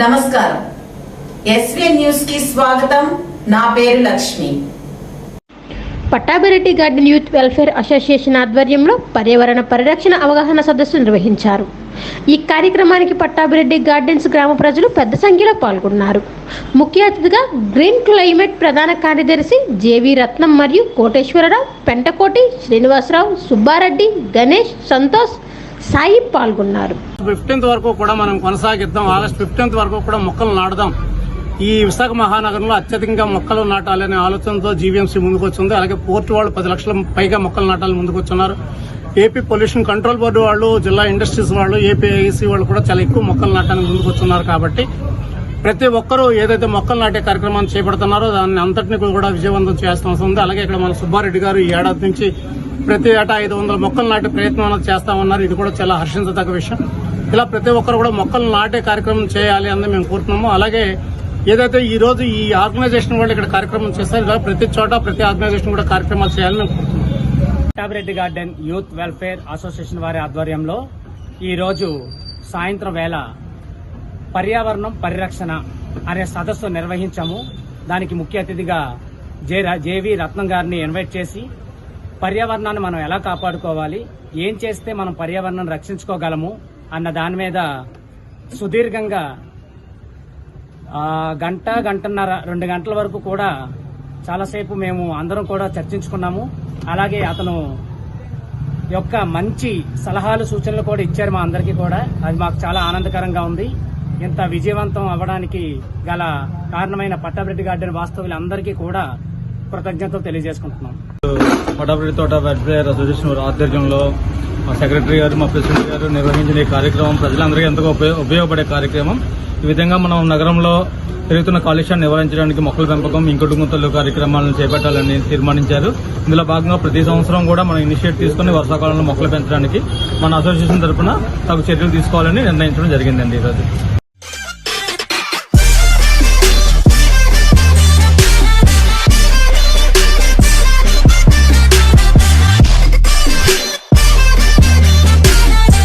నమస్కారం. ఎస్వీఎన్ న్యూస్కి స్వాగతం. నా పేరు Lakshmi. Pattabhireddy garden youth welfare association ఆధ్వర్యంలో పర్యావరణ పరిరక్షణ అవగాహన సదస్సు నిర్వహించారు. ఈ కార్యక్రమానికి పట్టాభిరెడ్డి గార్డెన్స్ గ్రామ ప్రజలు పెద్ద సంఖ్యలో పాల్గొన్నారు. ముఖ్య అతిథిగా గ్రీన్ క్లైమేట్ ప్రధాన కార్యదర్శి జేవి రత్నం మరియు కోటేశ్వరరావు పెంటకోటి శ్రీనివాసరావు సుబ్బారెడ్డి గణేష్ సంతోష్ సాయి పాల్గొన్నారు. ఫిఫ్టీన్త్ వరకు కూడా మనం కొనసాగిద్దాం. ఆగస్ట్ ఫిఫ్టీన్త్ వరకు కూడా మొక్కలు నాటుదాం. ఈ విశాఖ మహానగరంలో అత్యధికంగా మొక్కలు నాటాలనే ఆలోచనతో జీవీఎంసీ ముందుకొచ్చింది. అలాగే పోర్టు వాళ్ళు పది లక్షల పైగా మొక్కలు నాటాలని ముందుకొచ్చున్నారు. ఏపీ పొల్యూషన్ కంట్రోల్ బోర్డు వాళ్ళు జిల్లా ఇండస్ట్రీస్ వాళ్ళు ఏపీ ఐసీ వాళ్ళు కూడా చాలా ఎక్కువ మొక్కలు నాటాలని ముందుకొచ్చున్నారు కాబట్టి ప్రతి ఒక్కరూ ఏదైతే మొక్కలు నాటే కార్యక్రమాన్ని చేపడుతున్నారో దాన్ని అంతటిని కూడా విజయవంతం చేయాల్సిన అవసరం ఉంది. అలాగే ఇక్కడ మన సుబ్బారెడ్డి గారు ఈ ఏడాది నుంచి ప్రతి ఏటా ఐదు వందల మొక్కలు నాటే ప్రయత్నం అనేది చేస్తామన్నారు. ఇది కూడా చాలా హర్షించదగ్గ విషయం. ఇలా ప్రతి ఒక్కరు కూడా మొక్కలు నాటే కార్యక్రమం చేయాలి అని మేము కోరుతున్నాము. అలాగే ఏదైతే ఈ రోజు ఈ ఆర్గనైజేషన్ వాళ్ళు ఇక్కడ కార్యక్రమం చేస్తారు ఇలా ప్రతి చోట ప్రతి ఆర్గనైజేషన్ కూడా కార్యక్రమాలు చేయాలని మేము Pattabhireddy garden youth welfare association వారి ఆధ్వర్యంలో ఈరోజు సాయంత్రం వేళ పర్యావరణం పరిరక్షణ అనే సదస్సు నిర్వహించాము. దానికి ముఖ్య అతిథిగా జే జేవి రత్నం గారిని ఇన్వైట్ చేసి పర్యావరణాన్ని మనం ఎలా కాపాడుకోవాలి? ఏం చేస్తే మనం పర్యావరణాన్ని రక్షించుకోగలము? అన్న దాని మీద సుదీర్ఘంగా గంట గంటన్నర రెండు గంటల వరకు కూడా చాలాసేపు మేము అందరం కూడా చర్చించుకున్నాము. అలాగే అతను యొక్క మంచి సలహాలు సూచనలు కూడా ఇచ్చారు మా అందరికీ కూడా. అది మాకు చాలా ఆనందకరంగా ఉంది. ఇంత విజయవంతం అవ్వడానికి గల కారణమైన పట్టాభిరెడ్డి గార్డెన్ వాస్తవులందరికీ కూడా కృతజ్ఞతలు తెలియజేసుకుంటున్నాం. పటాపరెడ్డి తోట వెల్ఫేర్ అసోసియేషన్ ఆధ్వర్యంలో మా సెక్రటరీ గారు మా ప్రెసిడెంట్ గారు నిర్వహించిన ఈ కార్యక్రమం ప్రజలందరికీ ఎంతో ఉపయోగ- ఉపయోగపడే కార్యక్రమం. ఈ విధంగా మనం నగరంలో పెరుగుతున్న కాలుష్యాన్ని నివారించడానికి మొక్కల పెంపకం ఇంకుటుంగుతలు గుంతలు కార్యక్రమాలను చేపట్టాలని తీర్మానించారు. ఇందులో భాగంగా ప్రతి సంవత్సరం కూడా మనం ఇనిషియేట్ తీసుకుని వర్షాకాలంలో మొక్కలు పెంచడానికి మన అసోసియేషన్ తరఫున తగు చర్యలు తీసుకోవాలని నిర్ణయించడం జరిగిందండి ఈరోజు.